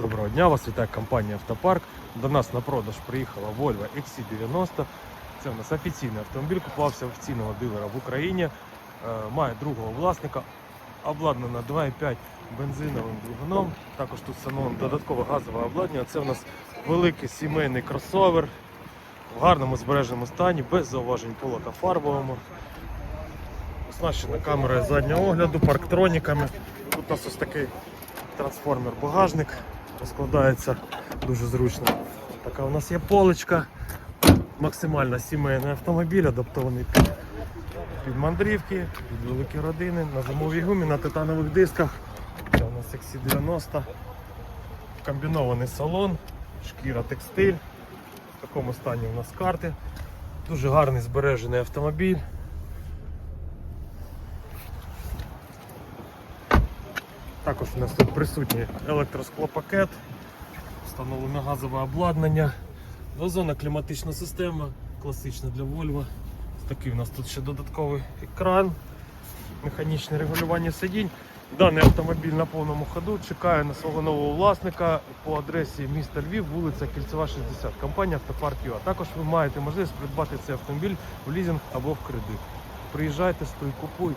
Доброго дня, вас вітає компанія Автопарк. До нас на продаж приїхала Volvo XC90. Це у нас офіційний автомобіль, купувався офіційного дилера в Україні. Е, Має другого власника, обладнана 2,5 бензиновим двигуном. Також тут встановлено додаткове газове обладнання. Це у нас великий сімейний кросовер в гарному збереженому стані, без зауважень по лакофарбовому. Оснащена камерою заднього огляду, парктроніками. Тут у нас ось такий трансформер багажник розкладається дуже зручно. Така у нас є поличка. Максимально сімейний автомобіль, адаптований під, під мандрівки, під великі родини, на зимовій гумі, на титанових дисках. Це у нас XC90. Комбінований салон, шкіра текстиль. В такому стані у нас карти. Дуже гарний збережений автомобіль. Також у нас тут присутній електросклопакет, встановлене газове обладнання, двозонна кліматична система, класична для Volvo. Такий у нас тут ще додатковий екран, механічне регулювання сидінь. Даний автомобіль на повному ходу чекає на свого нового власника по адресі міста Львів, вулиця Кільцева, 60, компанія Автопарк ЮА. Також ви маєте можливість придбати цей автомобіль в лізинг або в кредит. Приїжджайте, стой, купуй.